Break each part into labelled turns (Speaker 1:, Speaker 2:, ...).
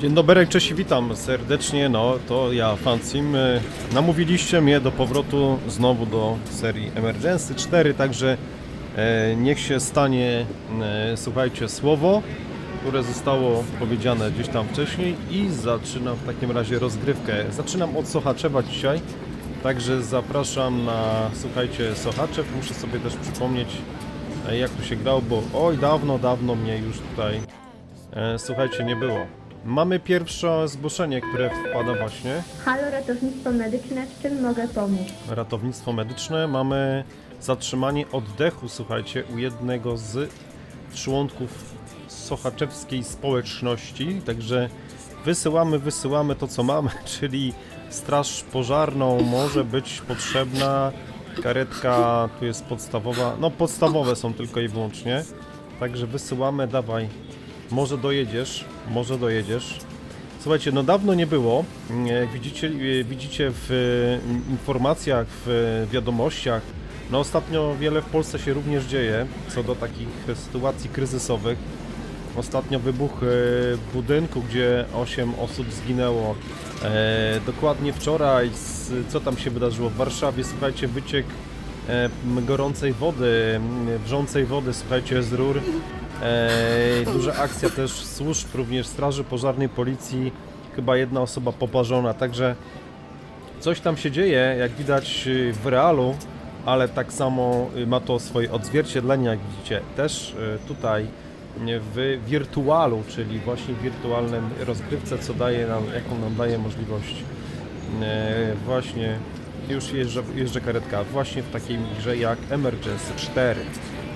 Speaker 1: Dzień dobry, cześć witam serdecznie. No, to ja, Fancim. E, Namówiliście mnie do powrotu znowu do serii Emergency 4, także e, niech się stanie, e, słuchajcie, słowo, które zostało powiedziane gdzieś tam wcześniej i zaczynam w takim razie rozgrywkę. Zaczynam od Sochaczewa dzisiaj, także zapraszam na, słuchajcie, Sochaczew. Muszę sobie też przypomnieć, e, jak tu się grał, bo oj, dawno, dawno mnie już tutaj Słuchajcie, nie było. Mamy pierwsze zgłoszenie, które wpada właśnie.
Speaker 2: Halo, ratownictwo medyczne, w czym mogę pomóc?
Speaker 1: Ratownictwo medyczne. Mamy zatrzymanie oddechu, słuchajcie, u jednego z członków sochaczewskiej społeczności. Także wysyłamy, wysyłamy to, co mamy, czyli straż pożarną może być potrzebna. Karetka tu jest podstawowa. No, podstawowe są tylko i wyłącznie. Także wysyłamy, dawaj. Może dojedziesz, może dojedziesz. Słuchajcie, no dawno nie było. Jak widzicie, e, widzicie w e, informacjach, w wiadomościach, no ostatnio wiele w Polsce się również dzieje co do takich sytuacji kryzysowych. Ostatnio wybuch e, budynku, gdzie 8 osób zginęło. E, dokładnie wczoraj, co tam się wydarzyło w Warszawie? Słuchajcie, wyciek e, gorącej wody, wrzącej wody, słuchajcie, z rur. Duża akcja też służb, również Straży Pożarnej, Policji. Chyba jedna osoba poparzona, także coś tam się dzieje, jak widać y, w realu, ale tak samo y, ma to swoje odzwierciedlenie, jak widzicie, też y, tutaj w wirtualu, czyli właśnie w wirtualnym rozgrywce, co daje nam, jaką nam daje możliwość właśnie już jeżdżę, jeżdżę karetka właśnie w takiej grze jak Emergency 4.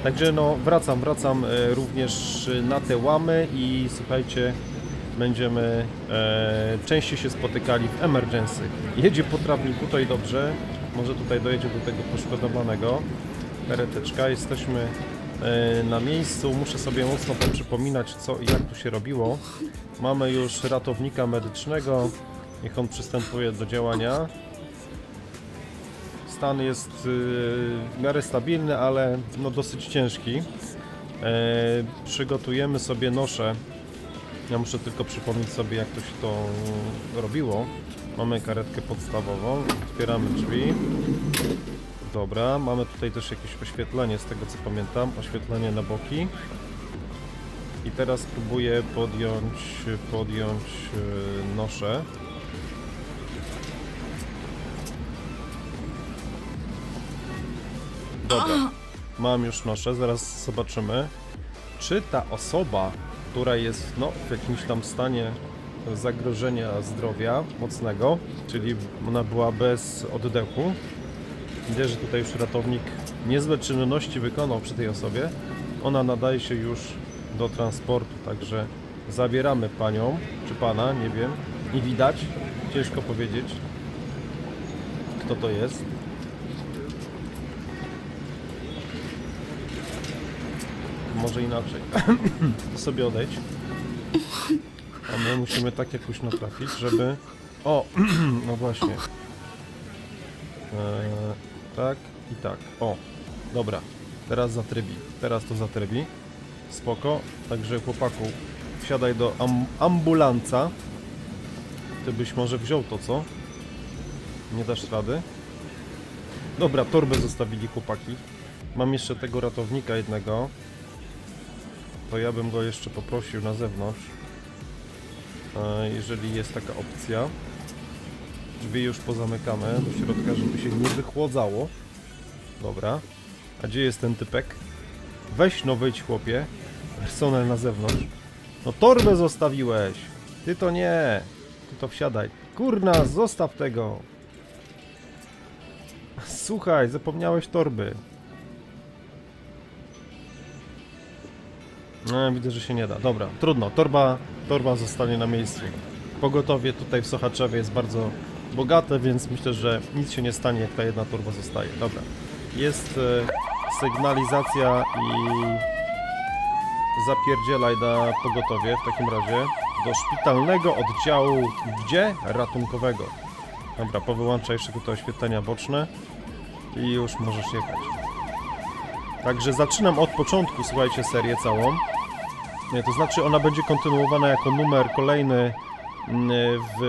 Speaker 1: Także no wracam, wracam e, również na te łamy i słuchajcie, będziemy e, częściej się spotykali w Emergency. Jedzie po trawniku, to i dobrze. Może tutaj dojedzie do tego poszkodowanego. Kareteczka, jesteśmy e, na miejscu. Muszę sobie mocno przypominać, co i jak tu się robiło. Mamy już ratownika medycznego. Niech on przystępuje do działania. Stan jest y, w miarę stabilny, ale no dosyć ciężki. E, przygotujemy sobie nosze. Ja muszę tylko przypomnieć sobie, jak to się to robiło. Mamy karetkę podstawową, otwieramy drzwi. Dobra, mamy tutaj też jakieś oświetlenie, z tego co pamiętam, oświetlenie na boki. I teraz próbuję podjąć, podjąć y, Dobra, mam już noszę, zaraz zobaczymy, czy ta osoba, która jest no, w jakimś tam stanie zagrożenia zdrowia mocnego, czyli ona była bez oddechu. Widzę, że tutaj już ratownik niezłe czynności wykonał przy tej osobie. Ona nadaje się już do transportu, także zabieramy panią, czy pana, nie wiem. Nie widać, ciężko powiedzieć, kto to jest. Może inaczej. sobie odejdź. A my musimy tak jakoś natrafić, żeby... O! no właśnie. Eee, tak i tak. O! Dobra. Teraz zatrybi. Teraz to zatrybi. Spoko. Także chłopaku, wsiadaj do am ambulanca. Ty byś może wziął to, co? Nie dasz rady? Dobra, torbę zostawili chłopaki. Mam jeszcze tego ratownika jednego to ja bym go jeszcze poprosił na zewnątrz. E, Jeżeli jest taka opcja. Drzwi już pozamykamy do środka, żeby się nie wychłodzało. Dobra. A gdzie jest ten typek? Weź no wyjdź chłopie. Personel na zewnątrz. No torbę zostawiłeś. Ty to nie. Ty to wsiadaj. Kurna, zostaw tego. Słuchaj, zapomniałeś torby. No, widzę, że się nie da. Dobra, trudno. Torba, torba zostanie na miejscu. Pogotowie tutaj w Sochaczewie jest bardzo bogate, więc myślę, że nic się nie stanie, jak ta jedna torba zostaje. Dobra. Jest e, sygnalizacja i zapierdzielaj na pogotowie w takim razie do szpitalnego oddziału gdzie? Ratunkowego. Dobra, powyłączaj jeszcze tutaj oświetlenia boczne i już możesz jechać. Także zaczynam od początku, słuchajcie, serię całą. To znaczy ona będzie kontynuowana jako numer kolejny mm, w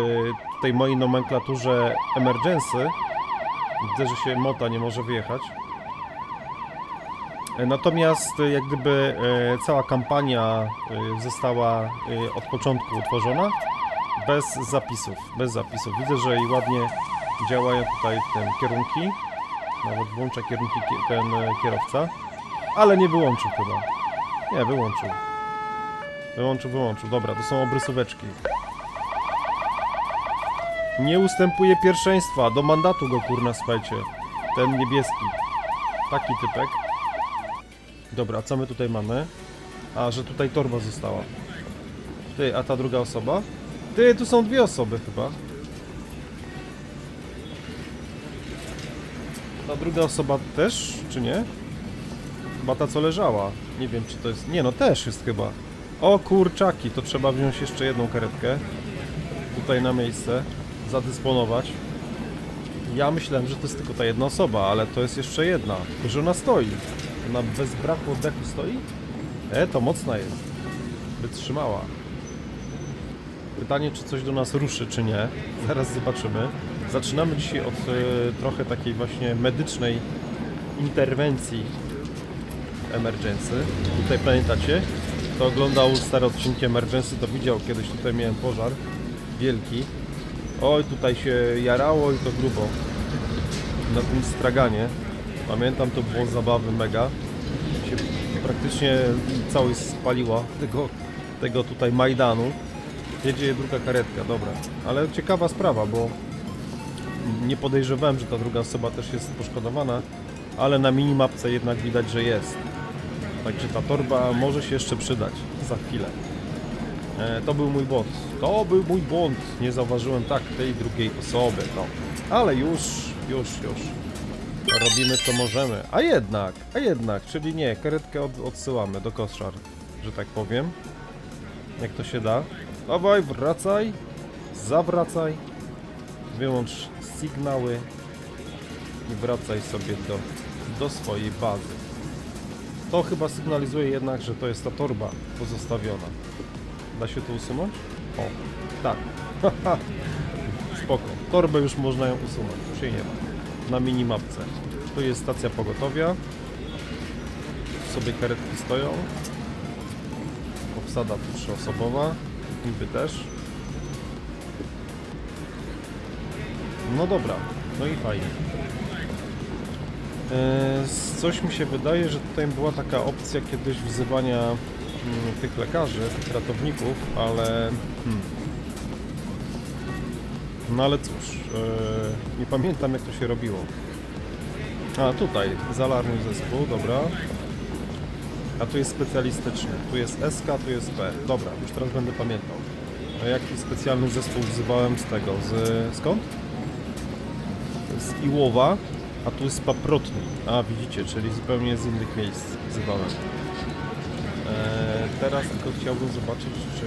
Speaker 1: tej mojej nomenklaturze emergency. Widzę, że się mota nie może wyjechać. E, Natomiast e, jak gdyby e, cała kampania została od początku utworzona bez zapisów, bez zapisów. Widzę, że i ładnie działają tutaj tym kierunki. Nawet włącza kierunki kie- ten kierowca, ale nie wyłączył chyba. Nie, wyłączył. Wyłączył, wyłączył. Dobra, to są obrysóweczki. Nie ustępuje pierwszeństwa. Do mandatu go kurna, słuchajcie. Ten niebieski. Taki typek. Dobra, co my tutaj mamy? A, że tutaj torba została. Ty, a ta druga osoba? Ty, tu są dwie osoby chyba. Ta druga osoba też, czy nie? Chyba ta co leżała. Nie wiem czy to jest... Nie no, też jest chyba. O kurczaki, to trzeba wziąć jeszcze jedną karetkę. Tutaj na miejsce. Zadysponować. Ja myślałem, że to jest tylko ta jedna osoba, ale to jest jeszcze jedna. Że ona stoi. Ona bez braku oddechu stoi? E, to mocna jest. Wytrzymała. Pytanie, czy coś do nas ruszy, czy nie. Zaraz zobaczymy. Zaczynamy dzisiaj od e, trochę takiej właśnie medycznej interwencji emergency. Tutaj pamiętacie? Kto oglądał stare odcinki emergency, to widział kiedyś tutaj miałem pożar wielki. Oj, tutaj się jarało i to grubo. Na tym straganie. Pamiętam, to było zabawy mega. Się praktycznie całość spaliła tego, tego tutaj Majdanu. Jedzie druga karetka, dobra. Ale ciekawa sprawa, bo nie podejrzewałem, że ta druga osoba też jest poszkodowana, ale na minimapce jednak widać, że jest. Także ta torba może się jeszcze przydać za chwilę. E, to był mój błąd. To był mój błąd. Nie zauważyłem tak tej drugiej osoby. No. Ale już, już, już. Robimy co możemy. A jednak, a jednak, czyli nie, karetkę od, odsyłamy do koszar, że tak powiem. Jak to się da. Dawaj, wracaj. Zawracaj. Wyłącz sygnały. I wracaj sobie do, do swojej bazy. To chyba sygnalizuje jednak, że to jest ta torba pozostawiona. Da się to usunąć? O, tak. Spoko. Torbę już można ją usunąć. Ma. Na minimapce. Tu jest stacja pogotowia. Tu sobie karetki stoją. Obsada tu trzyosobowa. Niby też. No dobra. No i fajnie. Eee, Coś mi się wydaje, że tutaj była taka opcja kiedyś wzywania mm, tych lekarzy, tych ratowników, ale... Hmm. No ale cóż, eee, nie pamiętam jak to się robiło. A tutaj, zalarmuj zespół, dobra. A tu jest specjalistyczny, tu jest SK, tu jest P. Dobra, już teraz będę pamiętał. A jaki specjalny zespół wzywałem z tego, z... skąd? Z Iłowa, a tu jest Paprotny. A widzicie, czyli zupełnie z innych miejsc wzywałem. Eee, teraz tylko chciałbym zobaczyć, czy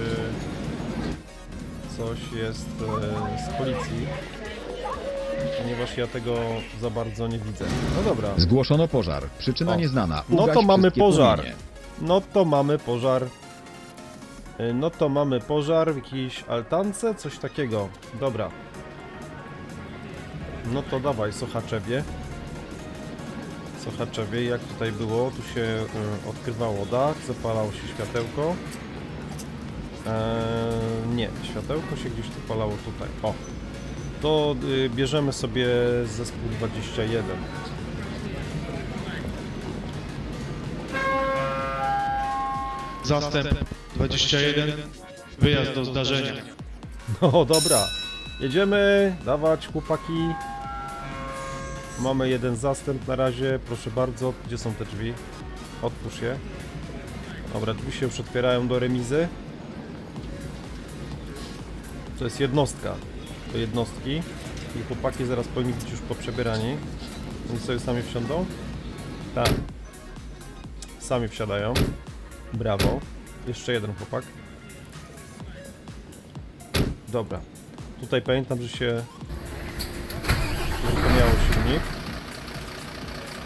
Speaker 1: coś jest e, z policji, ponieważ ja tego za bardzo nie widzę. No dobra,
Speaker 3: Zgłoszono pożar. Przyczyna
Speaker 1: O.
Speaker 3: nieznana.
Speaker 1: No
Speaker 3: Ugaś
Speaker 1: to mamy
Speaker 3: wszystkie
Speaker 1: pożar.
Speaker 3: płomienie.
Speaker 1: no to mamy pożar. E, No to mamy pożar w jakiejś altance, coś takiego. Dobra. No to dawaj, Sochaczewie. Sochaczewie, jak tutaj było? Tu się e, odkrywało dach, zapalało się światełko. Eee, nie, światełko się gdzieś tu palało tutaj. O! To y, bierzemy sobie zespół 21.
Speaker 4: Zastęp 21. Wyjazd do zdarzenia.
Speaker 1: No dobra, jedziemy, dawać chłopaki. Mamy jeden zastęp na razie, proszę bardzo. Gdzie są te drzwi? Otwórz je. Dobra, drzwi się już otwierają do remizy. To jest jednostka. To jednostki. I chłopaki zaraz powinni być już poprzebierani. Oni sobie sami wsiądą? Tak. Sami wsiadają. Brawo. Jeszcze jeden chłopak. Dobra. Tutaj pamiętam, że się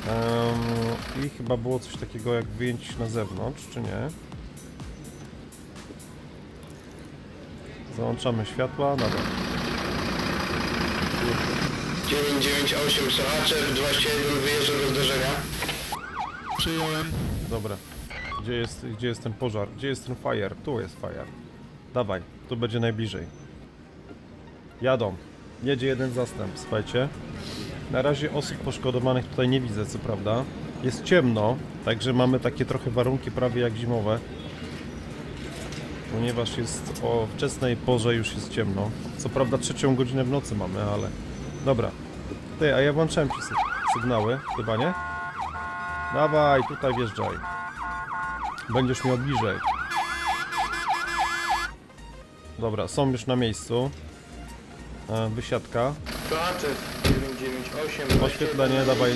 Speaker 1: Em, I chyba było coś takiego jak wyjęć na zewnątrz, czy nie? Załączamy światła, dobra.
Speaker 3: 998 Sochaczew, 21 wyjeżdża do zdarzenia.
Speaker 4: Przyjąłem.
Speaker 1: Dobra. Gdzie jest, gdzie jest ten pożar? Gdzie jest ten fire? Tu jest fire. Dawaj, tu będzie najbliżej. Jadą. Jedzie jeden zastęp, słuchajcie. Na razie osób poszkodowanych tutaj nie widzę, co prawda. Jest ciemno, także mamy takie trochę warunki prawie jak zimowe. Ponieważ jest o wczesnej porze już jest ciemno. Co prawda trzecią godzinę w nocy mamy, ale... Dobra. Ty, a ja włączyłem ci sy- sygnały, chyba nie? Dawaj, tutaj wjeżdżaj. Będziesz miał bliżej. Dobra, są już na miejscu. E, wysiadka.
Speaker 3: 998
Speaker 1: Oświetlenie, dawaj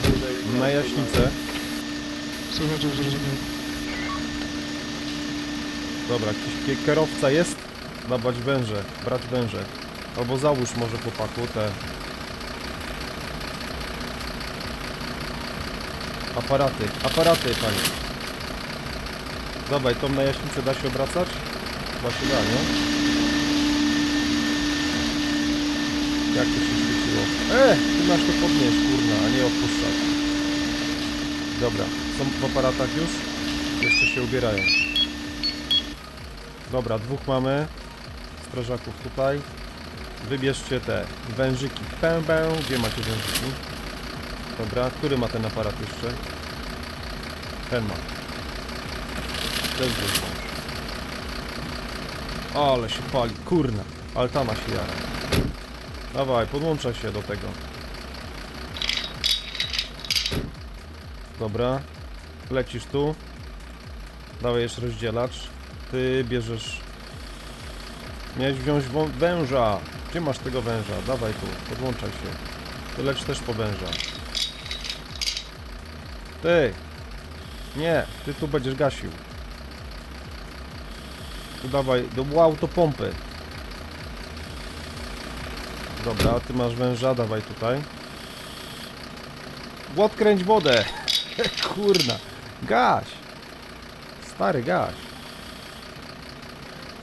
Speaker 1: na jaśnicę.
Speaker 4: Sochaczew zrozumiał.
Speaker 1: Dobra, jakiś kie- kierowca jest? Dawać węże, brać węże. Albo załóż może chłopaku te... Aparaty, aparaty panie. Dawaj, tą na jaśnicę da się obracać? Chyba się da, nie? Jak to się? E, ty masz to podnieść, kurna, a nie opuszczać. Dobra, są w aparatach już? Jeszcze się ubierają. Dobra, dwóch mamy. Strażaków tutaj. Wybierzcie te wężyki. Pę, pę. Gdzie macie wężyki? Dobra, który ma ten aparat jeszcze? Ten ma. Ten wziąć. Ale się pali, kurna. Altana się jara. Dawaj, podłącza się do tego. Dobra. Lecisz tu. Dawaj jeszcze rozdzielacz. Ty bierzesz... Miałeś wziąć węża. Gdzie masz tego węża? Dawaj tu, podłączaj się. Ty leć też po węża. Ty! Nie, ty tu będziesz gasił. Tu dawaj, do autopompy. Dobra, ty masz węża, dawaj tutaj. Odkręć wodę! Kurna! Gaś! Stary, gaś!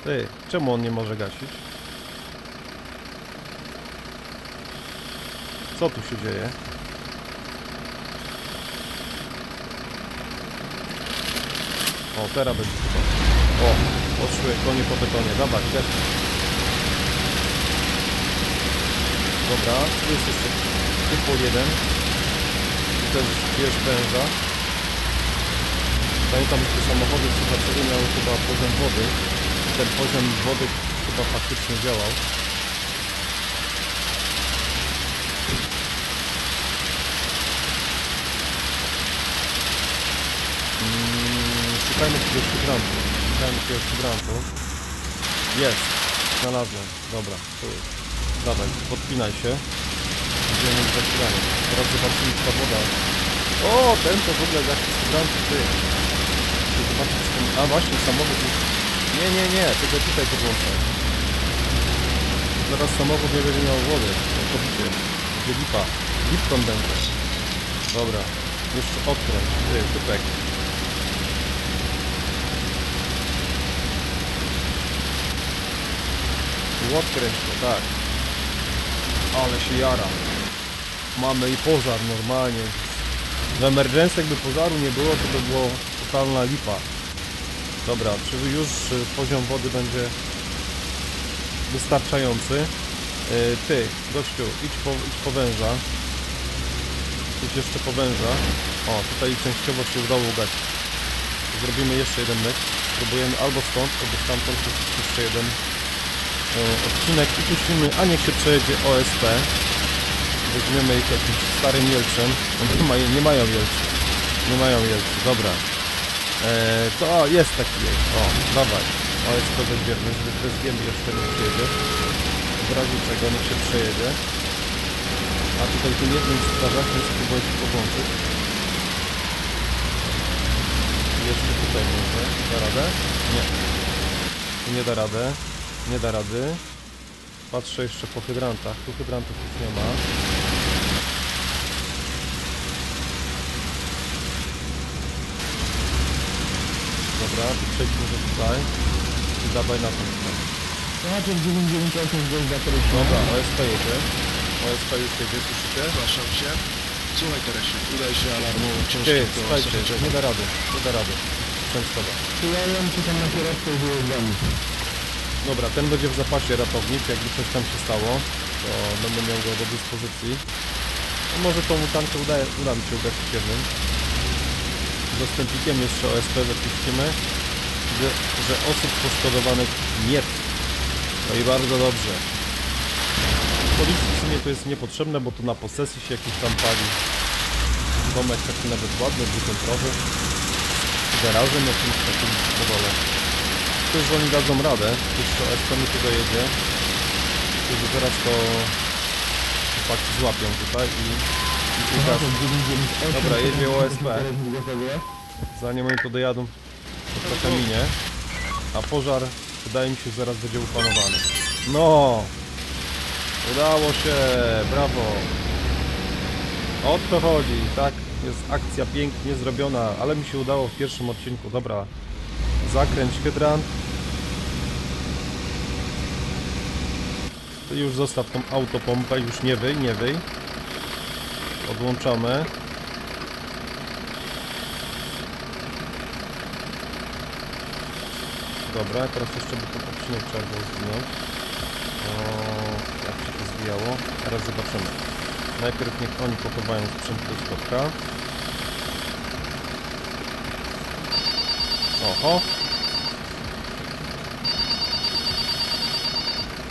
Speaker 1: Ty, czemu on nie może gasić? Co tu się dzieje? O, teraz będzie. O, poszły konie po betonie. Dawaj, gaś. Dobra, tu jest jeszcze typu jeden. Tu też bierz węża. Pamiętam, że samochody słuchaczowe miały chyba poziom wody. Ten poziom wody chyba faktycznie działał. Mm, Szukajmy jakiegoś hydrantu. Szukajmy jakiegoś hydrantu. Jest. Znalazłem. Dobra, tu jest. Dawaj, podpinaj się. Idziemy mieć zasilanie. Teraz zobaczymy, czy ta woda... O, ten to w ogóle jakiś hydrantu, ty. Czy ten... A właśnie, samochód już... Nie, nie, nie, tylko tutaj podłączę. Zaraz samochód nie będzie miał wody. Całkowicie. Będzie lipa. Lipton będzie. Dobra. Jeszcze odkręć. Ty, typek. Odkręć to, tak. Ale się jara. Mamy i pożar normalnie. W emergency jakby pożaru nie było, to by było totalna lipa. Dobra, czy już y, poziom wody będzie wystarczający? Y, Ty, gościu, idź po, idź po węża. Idź jeszcze po węża. O, tutaj częściowo się udało ugasić. Zrobimy jeszcze jeden myk. Spróbujemy albo stąd, albo stamtąd jeszcze jeden odcinek i puścimy, a niech się przejedzie OSP. Weźmiemy ich jakimś starym Jelczem. Oni nie, mają, nie mają Jelczy. Nie mają Jelczy, dobra. Eee, to o, jest taki jest. O, dawaj. OSP weźmiemy, weźmiemy jeszcze nie przyjedzie. W razie czego niech się przejedzie. A tutaj tym jednym strażakiem spróbuję się podłączyć. I Jeszcze tutaj może. Da radę? Nie. Nie da radę. Nie da rady. Patrzę jeszcze po hydrantach. Tu hydrantów już nie ma. Dobra, tu przejdźmy może tutaj. I dawaj na ten.
Speaker 5: Sochaczew 998 z Gazda
Speaker 1: Dobra, OSP jedzie. OSP już jedzie, słyszycie?
Speaker 4: Zgłaszam się. Słuchaj Teresie, udaj się alarmu
Speaker 1: Ty,
Speaker 4: ciężkiego
Speaker 1: słuchajcie, nie da rady, nie da rady. Częstowa.
Speaker 5: Przyjąłem, czytam na kierowcę z.
Speaker 1: Dobra, ten będzie w zapasie ratownik, jakby coś tam się stało, to będę miał go do dyspozycji. No może tą mutankę uda, uda mi się ugasić jednym. Dostępnikiem jeszcze OSP zapiszemy, że, że osób poszkodowanych nie. No i bardzo dobrze. Policji w sumie to jest niepotrzebne, bo tu na posesji się jakiś tam pali. Domek taki nawet ładny, dwupiętrowy. Z garażem jakimś takim po dole. Myślę, że oni dadzą radę. Jeszcze OSP mi tu dojedzie. Że teraz to chłopaki złapią tutaj i, i
Speaker 5: 998.
Speaker 1: Dobra, jedzie OSP. Zanim oni tu dojadą, to trochę minie. A pożar, wydaje mi się, zaraz będzie upanowany. No! Udało się! Brawo! O to chodzi, tak? Jest akcja pięknie zrobiona, ale mi się udało w pierwszym odcinku. Dobra, zakręć hydrant. Ty już zostaw tą autopompę, już nie wyj, nie wyj. Odłączamy. Dobra, teraz jeszcze by ten odcinek trzeba było zwinąć. O, jak się to zwijało? Teraz zobaczymy. Najpierw niech oni pochowają sprzęt do środka. Oho.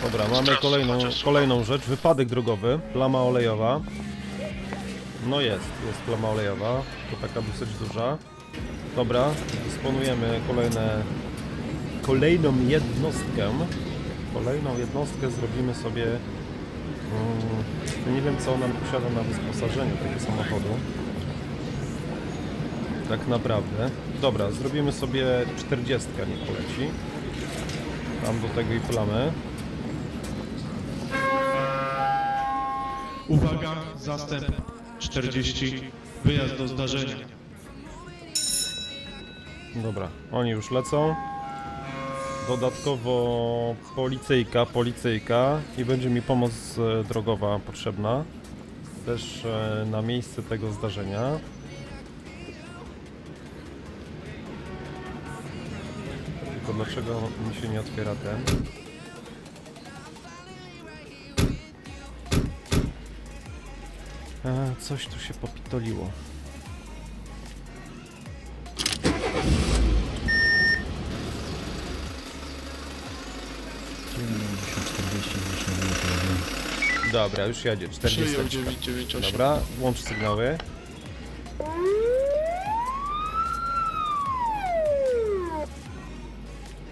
Speaker 1: Dobra, mamy kolejną, kolejną rzecz. Wypadek drogowy. Plama olejowa. No jest, jest plama olejowa. To taka dosyć duża. Dobra, dysponujemy kolejne kolejną jednostkę. Kolejną jednostkę zrobimy sobie. Mm, nie wiem co ona posiada na wyposażeniu tego samochodu. Tak naprawdę. Dobra, zrobimy sobie 40 niech poleci. Tam do tego i plamę.
Speaker 4: Uwaga, zastęp 40, wyjazd do zdarzenia.
Speaker 1: Dobra, oni już lecą. Dodatkowo policyjka, policyjka i będzie mi pomoc e, drogowa potrzebna. Też e, na miejsce tego zdarzenia. Tylko dlaczego mi się nie otwiera ten? E, coś tu się popitoliło. Dobra, już jedzie, 40.
Speaker 4: Przyjął 998.
Speaker 1: Dobra, łącz sygnały.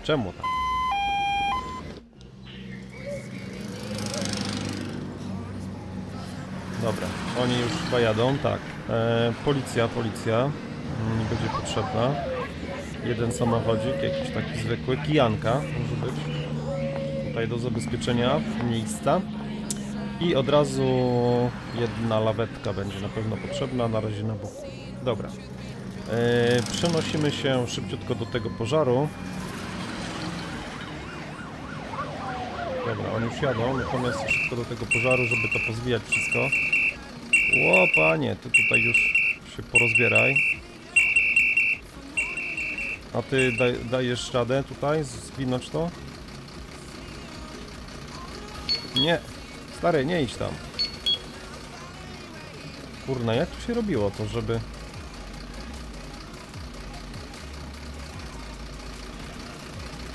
Speaker 1: Czemu tak? Dobra, oni już chyba jadą, tak. E, policja, policja. Mm, będzie potrzebna. Jeden samochodzik, jakiś taki zwykły. Kijanka może być. Tutaj do zabezpieczenia miejsca. I od razu jedna lawetka będzie na pewno potrzebna, na razie na boku. Dobra. E, przenosimy się szybciutko do tego pożaru. Dobra, oni już jadą, natomiast szybko do tego pożaru, żeby to pozwijać wszystko. Ło, panie, ty tutaj już się porozbieraj. A ty daj, dajesz radę tutaj zwinąć to? Nie, stary, nie idź tam. Kurna, jak tu się robiło to, żeby...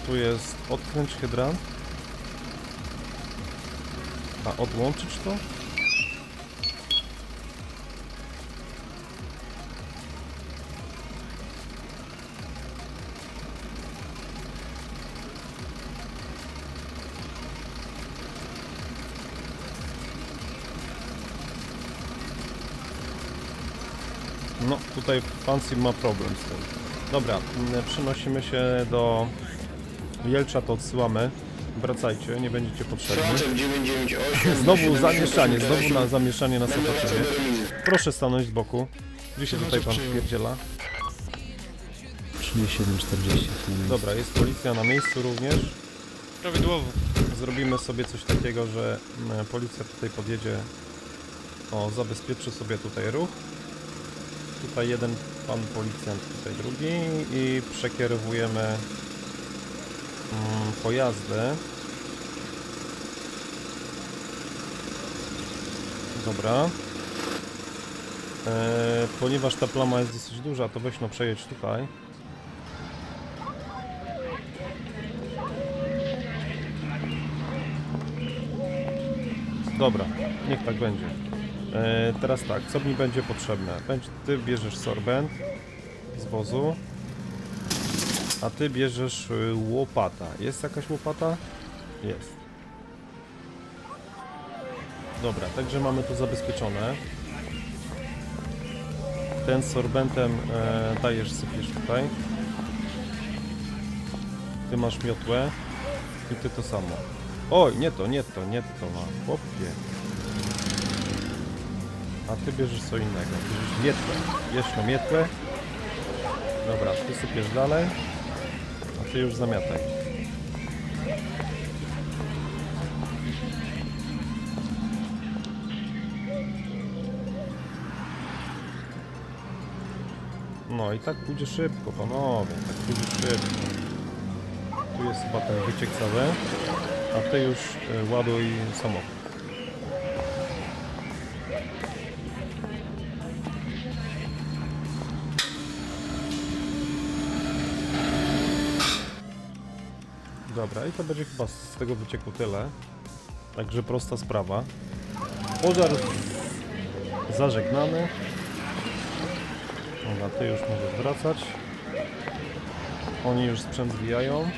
Speaker 1: Tu jest odkręć hydrant. A odłączyć to? No, tutaj Fancy ma problem z tym. Dobra, mm, przenosimy się do Jelcza, to odsyłamy. Wracajcie, nie będziecie potrzebni.
Speaker 3: Sochaczew 998.
Speaker 1: Znowu zamieszanie, znowu na
Speaker 3: 78.
Speaker 1: zamieszanie na
Speaker 3: Będę wracał
Speaker 1: Sopoczewie.
Speaker 3: do remizy.
Speaker 1: Proszę stanąć z boku. Gdzie się tutaj pan wpierdziela?
Speaker 5: 3740.
Speaker 1: Dobra, jest policja na miejscu również.
Speaker 4: Prawidłowo.
Speaker 1: Zrobimy sobie coś takiego, że mm, policja tutaj podjedzie, o, zabezpieczy sobie tutaj ruch. Tutaj jeden pan policjant, tutaj drugi i przekierowujemy pojazdy. Dobra. E, ponieważ ta plama jest dosyć duża, to weź no przejedź tutaj. Dobra, niech tak będzie. E, teraz tak, co mi będzie potrzebne? Będzie, ty bierzesz sorbent z wozu, a ty bierzesz y, łopata. Jest jakaś łopata? Jest. Dobra, także mamy to zabezpieczone. Ten sorbentem e, dajesz, sypiesz tutaj. Ty masz miotłę i ty to samo. Oj, nie to, nie to, nie to ma. Chłopie. A ty bierzesz co innego. Bierzesz mietłę. No mietłę. Dobra, ty sypiesz dalej. Ty już zamiataj. No i tak pójdzie szybko, panowie. Tak pójdzie szybko. Tu jest chyba ten wyciek cały. A ty już y, ładuj samochód. Dobra, i to będzie chyba z tego wycieku tyle. Także prosta sprawa. Pożar zażegnany. Dobra, ty już możesz wracać. Oni już sprzęt zwijają.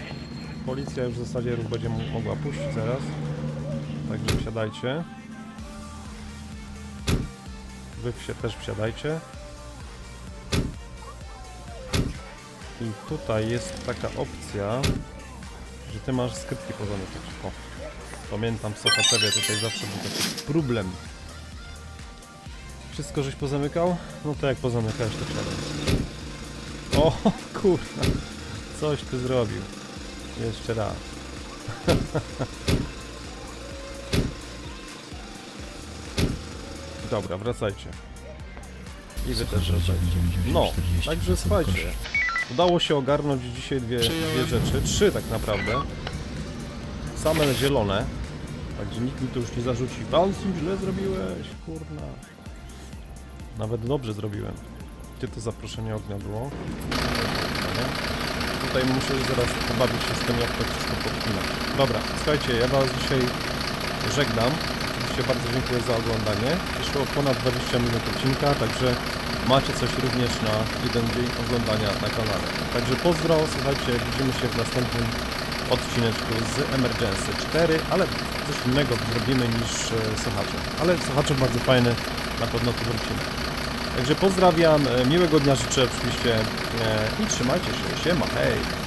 Speaker 1: Policja już w zasadzie ruch będzie mogła puścić zaraz. Także wsiadajcie. Wy wsi też wsiadajcie. I tutaj jest taka opcja, że ty masz skrytki pozamykać. O, pamiętam w Sochaczewie tutaj zawsze był taki problem. Wszystko żeś pozamykał? No to jak pozamykałeś to wsiadaj. O kurwa, coś ty zrobił. Jeszcze raz. Dobra, wracajcie. I wy też wracajcie. No, także słuchajcie. Udało się ogarnąć dzisiaj dwie, dwie rzeczy. Trzy tak naprawdę. Same zielone. Także nikt mi to już nie zarzuci. Bouncing źle zrobiłeś, kurna. Nawet dobrze zrobiłem. Gdzie to zaproszenie ognia było? Nie? Tutaj muszę zaraz pobawić się z tym, jak to wszystko podpinać. Dobra, słuchajcie, ja Was dzisiaj żegnam. Oczywiście bardzo dziękuję za oglądanie. Wyszło ponad 20 minut odcinka, także macie coś również na jeden dzień oglądania na kanale. Także pozdro, słuchajcie, widzimy się w następnym odcineczku z Emergency 4, ale coś innego zrobimy niż e, Sochacze. Ale Sochacze bardzo fajny, na pewno tu wrócimy. Także pozdrawiam, e, miłego dnia życzę oczywiście e, i trzymajcie się, siema, hej!